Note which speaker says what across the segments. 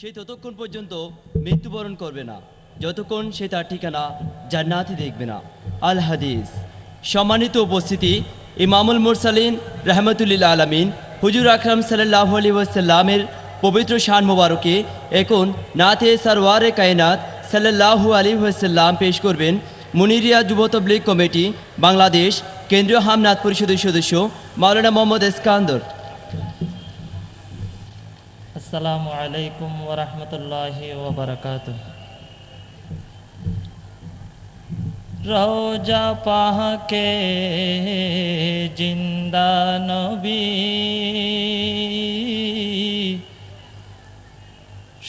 Speaker 1: সে ততক্ষণ পর্যন্ত মৃত্যুবরণ করবে না। যতক্ষণ সে তার ঠিকানা জান্নাতি দেখবে না। আল হাদিস। সম্মানিত উপস্থিতি, ইমামুল মুরসালিন রহমতুল্লিল আলমিন, হুজুর আকরাম সাল্লাহ আলী ওয়াসাল্লামের পবিত্র শান মোবারকে এখন নাতে সারওয়ারে কায়নাত সাল্লাহু আলী ওয়াসাল্লাম পেশ করবেন মুনিরিয়া যুব তবলিগ কমিটি, বাংলাদেশ কেন্দ্রীয় হামনাথ পরিষদের সদস্য মাওলানা মোহাম্মদ এসকান্দর।
Speaker 2: আলাইকুম ওরহমতুল্লাহি ওবরকাত রোজা পাহকে জিন্দা নবী।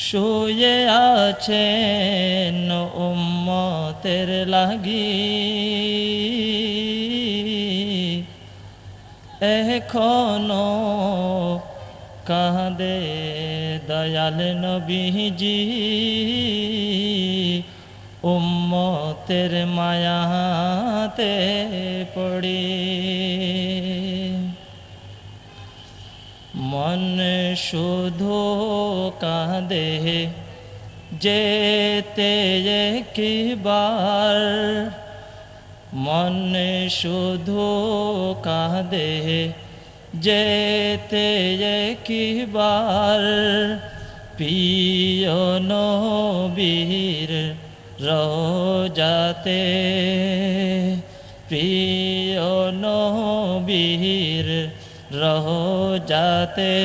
Speaker 2: শুয়ে আছেন উম্মতের লাগি। এখনও কাঁদে দয়াল নবীজি উম্মতের মায়াতে পড়ি। মন শুধু কাঁদে যেতে একবার। মন শুধু কাঁদে যেতে একবার প্রিয় নবীর রোজাতে প্রিয় নবীর রোজাতে।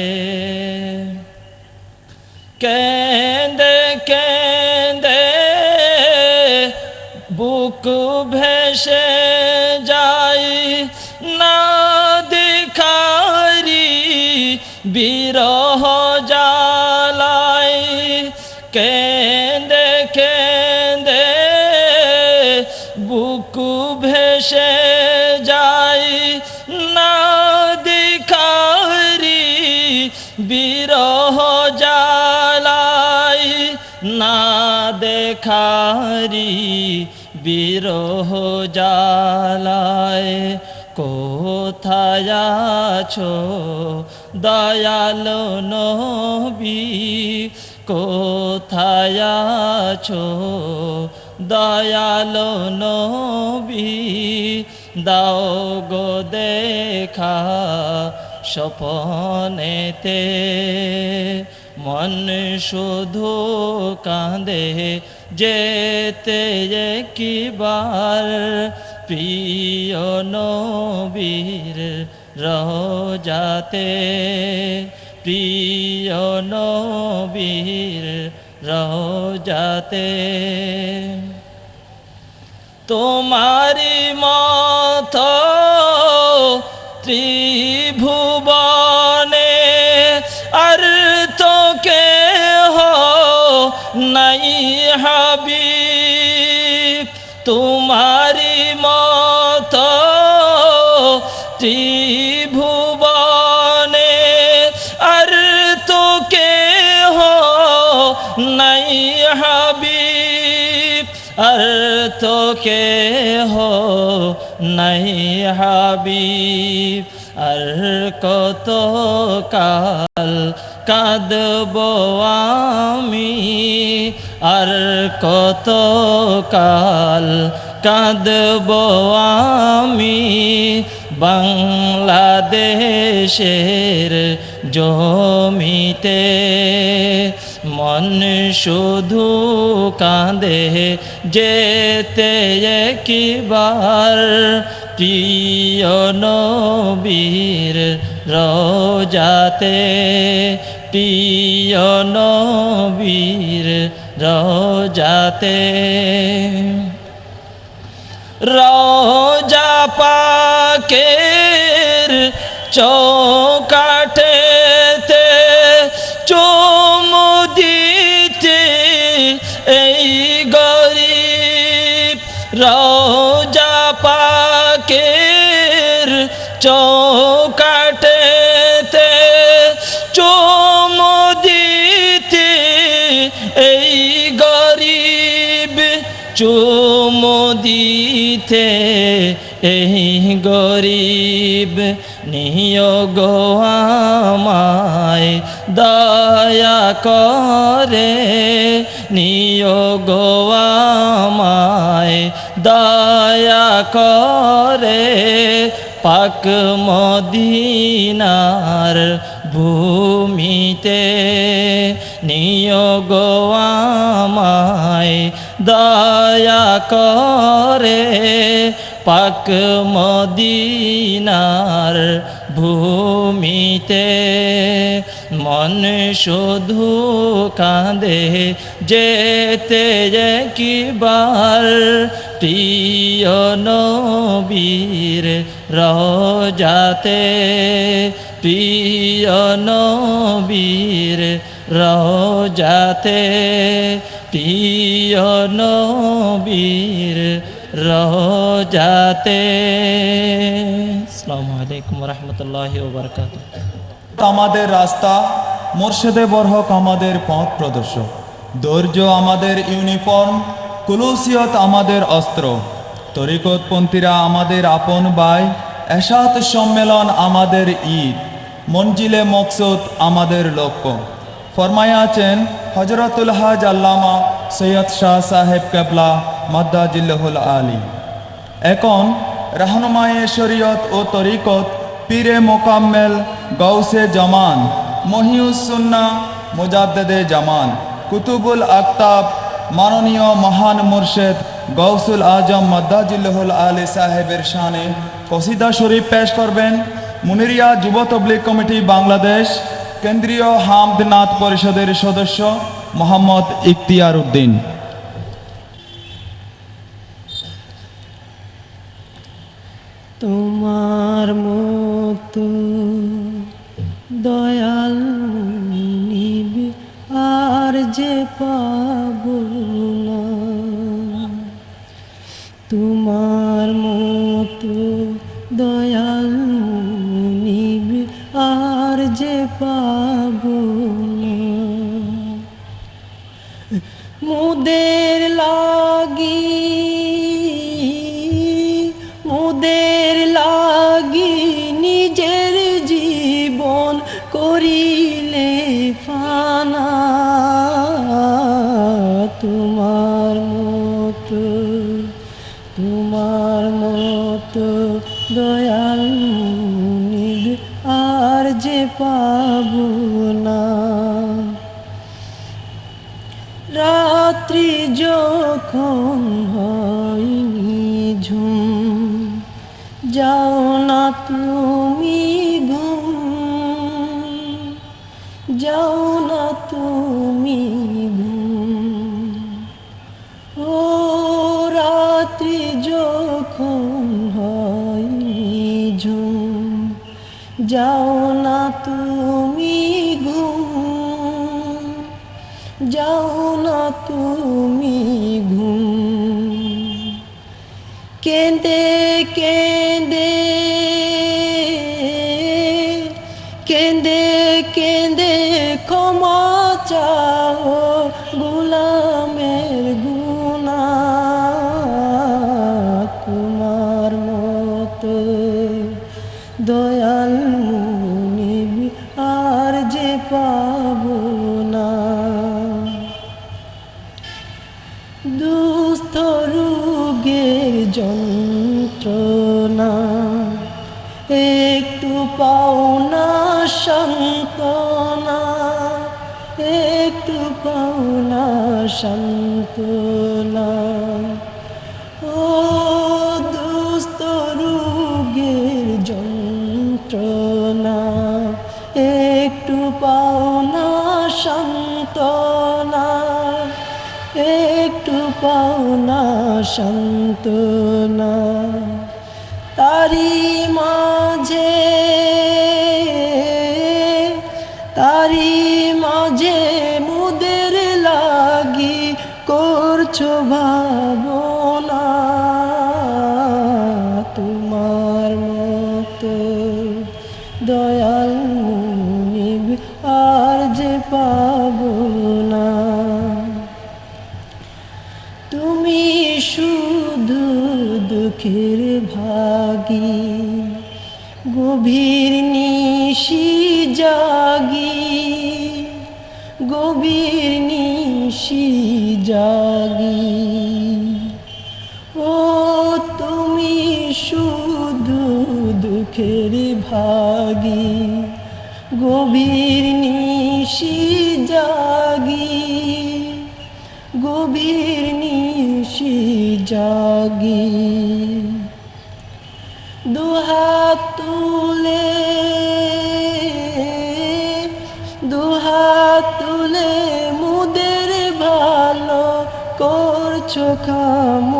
Speaker 2: কেন্দে কেন্দে বুক ভেসে বিরহ জালাই কেন্দে কেন্দে বুক ভেসে যাই না দেখারি বিরহ জালাই না দেখারি বিরহ জালায় কোথায় আছো দয়াল নবী, কোথায় আছো? দয়াল নবী, দাও গো দেখা স্বপনেতে। মন শুধু কাঁদে যেতে কিবার প্রিয় নবীর রোজাতে প্রিয় নবীর রোজাতে তোমারি মত ত্রিভুবনে আর তো কে নাই হাবি তোমারি মত ত্রিভুবনে আর তো কে হো নাই হাবিব। আর কত কাল কাঁদব আমি, আর কত কাল কাঁদব আমি। বাংলাদেশের জমিতে মন শুধু কাঁদে যেতে একবার। প্রিয় নবীর রোজাতে প্রিয় নবীর রোজাতে। রোজা পাকের চৌকাঠেতে রোজা পাকের চৌকাঠেতে চুম দিতে এই গরিব, চুম দিতে এই গরিব। নিয়োগ আমায় দয়া করে নিয়োগ আমায় পাক মদিনার ভূমিতে নিয়োগ আমায়, দয়া করে পাক মদিনার ভূমিতে। মন শুধু কাঁদে যেতে একবার প্রিয় নবীর রজাতে প্রিয় নবীর রজাতে প্রিয় নবীর রজাতে আসসালামু আলাইকুম রহমতুল্লাহি ওবরকাত
Speaker 3: আমাদের রাস্তা, মোর্শেদে বরহক আমাদের পথ প্রদর্শক। ধৈর্য আমাদের ইউনিফর্ম, কুলুসিয়ত আমাদের অস্ত্র। তরিকতপন্থীরা আমাদের আপন বাই এসাত সম্মেলন আমাদের ঈদ। মঞ্জিলে মকসুদ আমাদের লক্ষ্য। ফরমায় আছেন হজরতুল হাজ আল্লামা সৈয়দ শাহ সাহেব কেবলা মাদ্দাজিল্লাহুল আলী। এখন রাহনুমায়ে শরীয়ত ও তরিকত পীরে মোকাম্মেল গৌসে জামান মহিউসুন্না মুজাদ্দেদে জামান, কুতুবুল আক্তাব মাননীয় মহান মুর্শেদ গৌসুল আজম মাদ্দাজিল্লাহুল আলী সাহেবের শানে কসিদা শরীফ পেশ করবেন মুনিরিয়া যুব তবলিগ কমিটি বাংলাদেশ, কেন্দ্রীয় হামদনাথ পরিষদের সদস্য মোহাম্মদ ইখতিয়ার উদ্দিন
Speaker 4: তোমার মতো দয়াল আর যে পাব পাব মুদের লাগি মুদের লাগি নিজের জীবন করিলে ফানা। তোমার পাব না রাত্রি যখন হয়নি ঝুম যাও না তুমি যাও না তুমি ঘুম যাও না তুমি ঘুম। কেঁদে কেঁদে কেঁদে কেঁদে ক্ষমা চাও সান্ত্বনা ও দুস্থ রোগের যন্ত্রণা একটু পাওনা সান্ত্বনা একটু পাওনা সান্ত্বনা তারি মাঝে করছ ভাবনা তোমার মতো দয়াল আর যে পাব না। তুমি শুধু দুঃখের ভাগী, গভীর নিশি জাগি, গভীর নিশি গভীর নিশি জাগি গভীর নিশি জাগি। দুহাত তুলে দুহাত তুলে মুদের ভালো করছ কামনা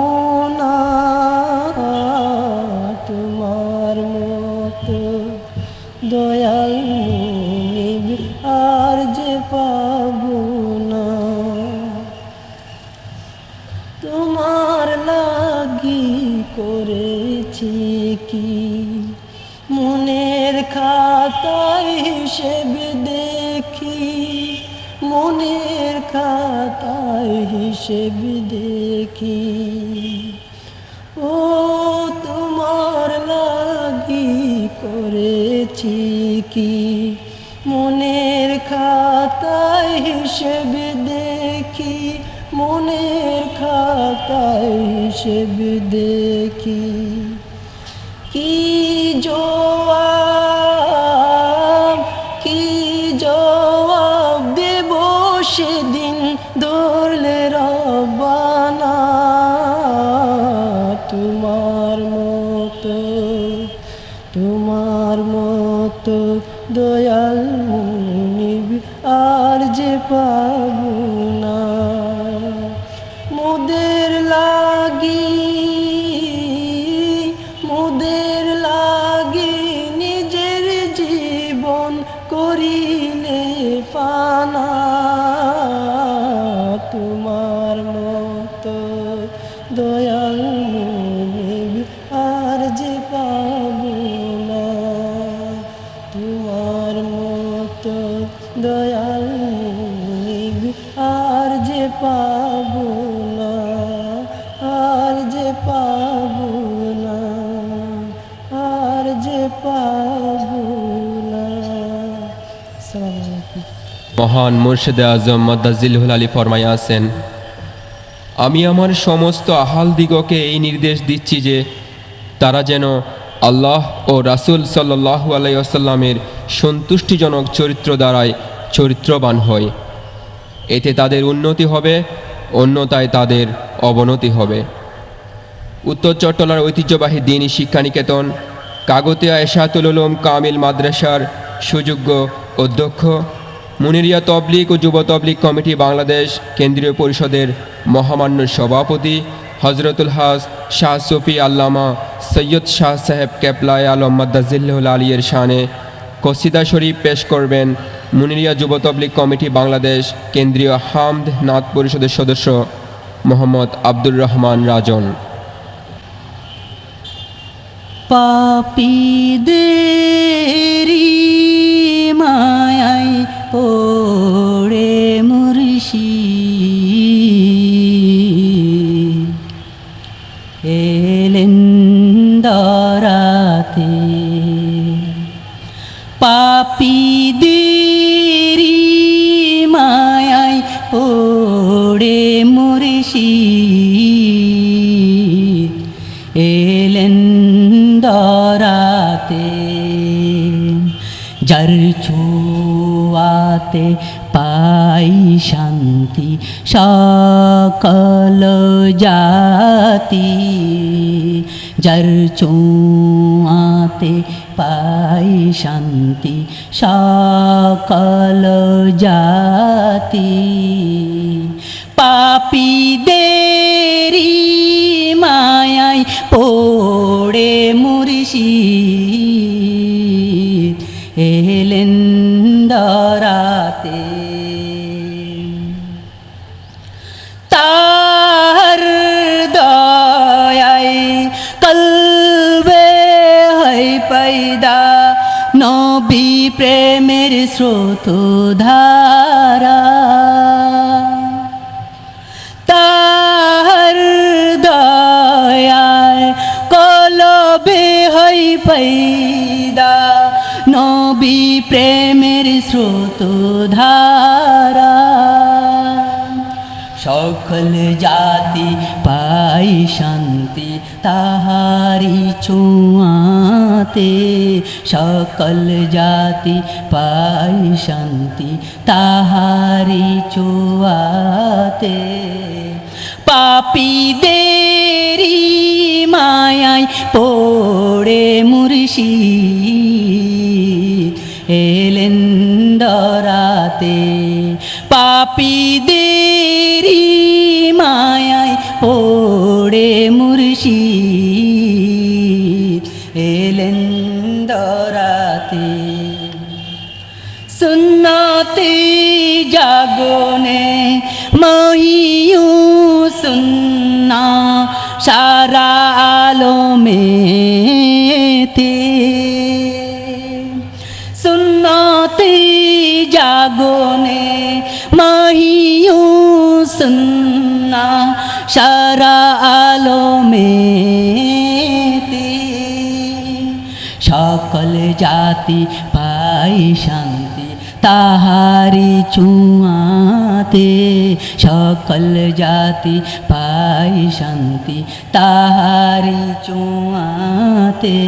Speaker 4: করেছি কি? মনের খাতায় হিসেব দেখি, মনের খাতায় হিসেব দেখি। ও, তোমার লাগি করেছি কি? মনের খাতায় হিসেব দেখি, মনের খাতায় হিসেব দেখি। কি কি জবাব দেব সেদিন? দয়াল আর যে পাবো না। তোমার মতো দয়াল আর যে পাবো না, আর যে পাবো না, আর যে পাবো না।
Speaker 5: মহান মুর্শিদে আজম মদ্দাজিল্হুল আলী ফরমাই আছেন আমি আমার সমস্ত আহাল দিগকে এই নির্দেশ দিচ্ছি যে তারা যেন আল্লাহ ও রাসূল সাল্লাহু আলাইসাল্লামের সন্তুষ্টিজনক চরিত্র দ্বারাই চরিত্রবান হয়। এতে তাদের উন্নতি হবে অন্যতায় তাদের অবনতি হবে। উত্তর চট্টলার ঐতিহ্যবাহী দিনী শিক্ষানিকেতন, কাগতিয়া এশাতুল কামিল মাদ্রাসার সুযোগ্য অধ্যক্ষ মুনিরিয়া তবলিক ও যুব তবলিক কমিটি বাংলাদেশ কেন্দ্রীয় পরিষদের মহামান্য সভাপতি হজরতুল হাস শাহ সফি আল্লামা সৈয়দ শাহ সাহেব কেপলায় আলম মাদ্দাজিল্লাহুল আলিয়ের শানে কসিদা শরীফ পেশ করবেন মুনিরিয়া যুব তবলিক কমিটি বাংলাদেশ কেন্দ্রীয় হামদ নাথ পরিষদের সদস্য মোহাম্মদ আব্দুর রহমান রাজন।
Speaker 6: পাপিদেরি মায়াই পড়ে মুর্শি এলেন দরাতে। পাপিদেরি মায়াই পড়ে মুর্শি এলেন দরাতে। যার ছোয়াতে পাই শান্তি। সকল জাতি যার চোয়াতে পাই শান্তি, সকল জাতি পাপিদেরি মায়াই পড়ে মুর্শি স্রোত ধারা তার দয়ায় কলবে হই পৈদা নবী প্রেমের স্রোত ধারা সকল জাতি পাই শান্তি তাহারি চুয়াতে সকল জাতি পাই শান্তি তাহারি চুয়াতে পাপীদেরি মায়াই পড়ে মুর্শি এলেন দরাতে পাপীদেরি মায়াই পড়ে মুর্শি এলেন দরাতে। সুন্নতি জাগনে মহিয়ু সুন্না সারা আলমেতে জাগনে মহিয়ু সুন্না সারা মে সকল জাতি পাই শান্তি তাহারি চুয়াতে সকল জাতি পাই শান্তি। তাহারি চুয়াতে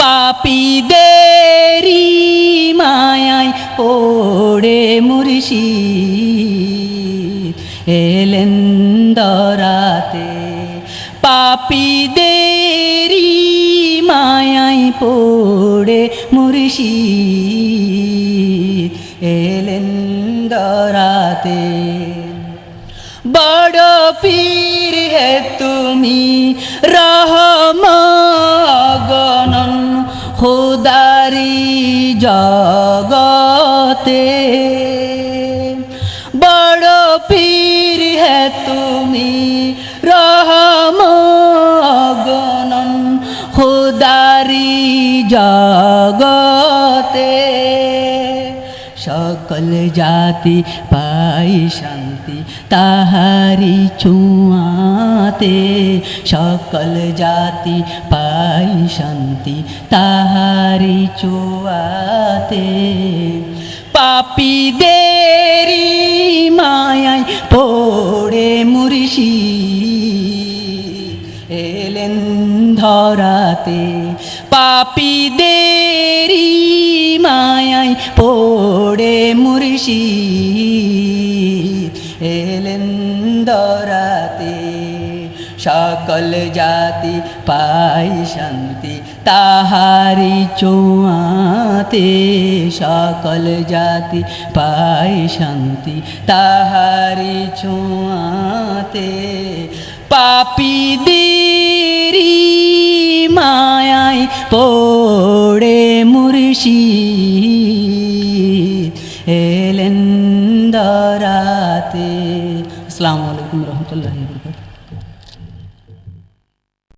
Speaker 6: পাপীদেরি মায়াই ওড়ে মুর্শি এলেন দরাতে পাপীদেরি মায়াই পড়ে মুর্শি এলেন দরাতে। বড় পীর হে তুমি রহমগণন খুদারি জগতে। জগতে সকল জাতি পাই শান্তি তাহারি চুয়াতে সকল জাতি পাই শান্তি তাহারি চুয়াতে পাপীদেরি মায়াই পড়ে মুর্শি এলেন ধরাতে। পাপীদেরি মায়াই পড়ে মুর্শি এলেন দরাতে সকল জাতি পাই শান্তি তাহারি চোয়াতে। সকল জাতি পাই শান্তি তাহারি চোয়াতে। পাপীদেরি মায়াই পড়ে মুর্শি এলেন দরাতে। আসসালামু